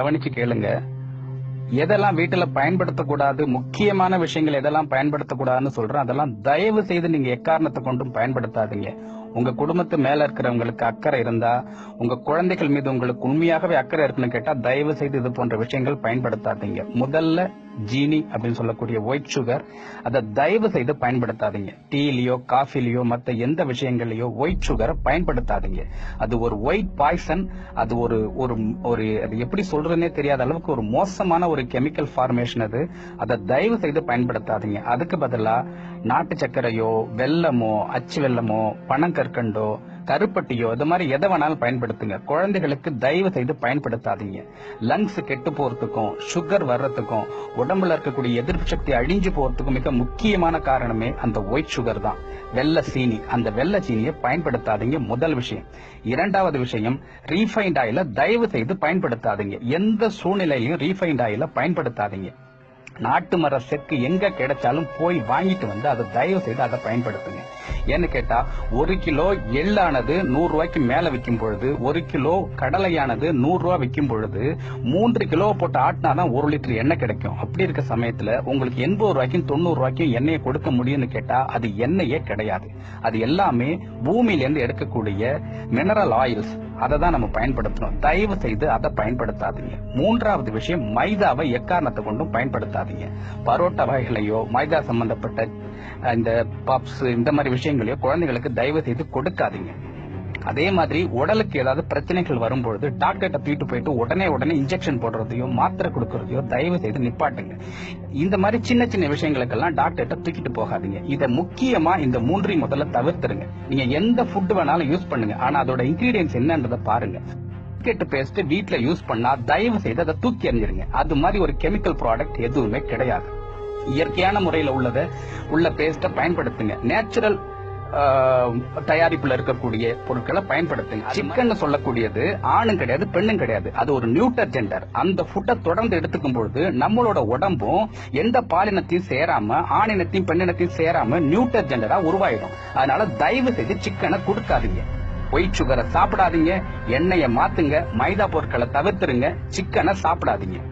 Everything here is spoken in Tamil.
கவனிச்சு கேளுங்க. எதெல்லாம் வீட்டுல பயன்படுத்தக்கூடாது முக்கியமான விஷயங்கள் எதெல்லாம் பயன்படுத்தக்கூடாதுன்னு சொல்றேன் அதெல்லாம் தயவு செய்து நீங்க எக்காரணத்தை கொண்டும் பயன்படுத்தாதீங்க. உங்க குடும்பத்து மேல இருக்கிறவங்களுக்கு அக்கறை இருந்தா உங்க குழந்தைகள் மீது உங்களுக்கு உண்மையாகவே அக்கறை இருக்குன்னு கேட்டா தயவு செய்து இது போன்ற விஷயங்கள் பயன்படுத்தாதீங்க. முதல்ல ஜீனி அப்படின்னு சொல்லக்கூடிய ஒயிட் சுகர் அதை தயவு செய்து பயன்படுத்தாதீங்க. டீலியோ காஃபிலயோ மற்ற எந்த விஷயங்கள்லயோ ஒயிட் சுகரை பயன்படுத்தாதீங்க. அது ஒரு ஒயிட் பாய்சன் அது ஒரு ஒரு ஒரு அது எப்படி சொல்றதுனே தெரியாத அளவுக்கு ஒரு மோசமான ஒரு கெமிக்கல் ஃபார்மேஷன் அது. அதை தயவு செய்து பயன்படுத்தாதீங்க. அதுக்கு பதிலா நாட்டு சர்க்கரையோ வெல்லமோ அச்சு வெல்லமோ கற்கண்டோ கருப்பட்டியோ இது மாதிரி எதை வேணாலும் பயன்படுத்துங்க. குழந்தைகளுக்கு தயவு செய்து பயன்படுத்தாதீங்க. லங்ஸ் கெட்டு போறதுக்கும் சுகர் வர்றதுக்கும் உடம்புல இருக்கக்கூடிய எதிர்ப்பு சக்தி அழிஞ்சு போறதுக்கும் மிக முக்கியமான காரணமே அந்த ஒயிட் சுகர் தான். வெள்ளை சீனி. அந்த வெள்ளை சீனியை பயன்படுத்தாதீங்க. முதல் விஷயம். இரண்டாவது விஷயம் ரீஃபைண்ட் ஆயில தயவு செய்து பயன்படுத்தாதீங்க. எந்த சூழ்நிலையிலும் ரீஃபைண்ட் ஆயில பயன்படுத்தாதீங்க. நாட்டு மர செக்கு எங்க கிடைச்சாலும் போய் வாங்கிட்டு வந்து அதை தயவு செய்து அதை பயன்படுத்துங்க. ஏன்னு கேட்டா ஒரு கிலோ எள்ளானது நூறு ரூபாய்க்கு மேல விற்கும் பொழுது ஒரு கிலோ கடலையானது நூறு ரூபாய் விற்கும் பொழுது மூன்று கிலோ போட்டு ஆட்டினாதான் ஒரு லிட்டர் எண்ணெய் கிடைக்கும். அப்படி இருக்க சமயத்துல உங்களுக்கு எண்பது ரூபாய்க்கும் தொண்ணூறு ரூபாய்க்கும் எண்ணெயை கொடுக்க முடியும்னு கேட்டா அது எண்ணெயே கிடையாது. அது எல்லாமே பூமியிலேருந்து எடுக்கக்கூடிய மினரல் ஆயில்ஸ் அதை தான் நம்ம பயன்படுத்தணும். தயவு செய்து அதை பயன்படுத்தாதீங்க. மூன்றாவது விஷயம் மைதாவை எக்காரணத்தை கொண்டும் பயன்படுத்தாது சாப்பிடாதீங்க பரோட்டா வகைகளையோ மைதா சம்பந்தப்பட்ட இந்த பப்ஸ் இந்த மாதிரி விஷயங்களையோ குழந்தைகளுக்கு தயவு செய்து கொடுக்காதீங்க. அதே மாதிரி உடலுக்கு ஏதாவது பிரச்சனைகள் வரும்பொழுது டாக்டர்கிட்ட தூக்கிட்டு போயிட்டு உடனே உடனே இன்ஜெக்ஷன் போடுறதையோ மாத்திரை கொடுக்கறதையோ தயவு செய்து நிப்பாட்டுங்க. இந்த மாதிரி சின்ன சின்ன விஷயங்களுக்கெல்லாம் டாக்டர்கிட்ட தூக்கிட்டு போகாதீங்க. இதை முக்கியமா இந்த மூன்றையும் முதல்ல தவிர்த்துருங்க. நீங்க எந்த ஃபுட் வேணாலும் யூஸ் பண்ணுங்க. ஆனா அதோட இன்கிரீடியன்ஸ் என்னன்றதை பாருங்க. பிஸ்கெட் பேஸ்ட் வீட்ல யூஸ் பண்ணா தயவு செய்து அதை தூக்கி எறிஞ்சிருங்க அது மாதிரி ஒரு கெமிக்கல் ப்ராடக்ட் எதுவுமே கிடையாது. இயற்கையான முறையில உள்ளத உள்ள பேஸ்ட பயன்படுத்துங்க. நேச்சுரல் தயாரிப்புல இருக்கக்கூடிய பொருட்களை பயன்படுத்துங்க. சிக்கன் சொல்லக்கூடியது ஆணும் கிடையாது பெண்ணும் கிடையாது. அது ஒரு நியூட்டர் ஜெண்டர் அந்த ஃபுட்டை தொடர்ந்து எடுத்துக்கும் பொழுது நம்மளோட உடம்பும் எந்த பாலினத்தையும் சேராம ஆணினத்தையும் பெண்ணினத்தையும் சேராம நியூட்டர் ஜெண்டரா உருவாயிடும். அதனால தயவு செய்து சிக்கனை கொடுக்காதீங்க. ஒயிட் சுகரை சாப்பிடாதீங்க. எண்ணெயை மாத்துங்க. மைதா பொருட்களை தவிர்த்துருங்க. சிக்கனை சாப்பிடாதீங்க.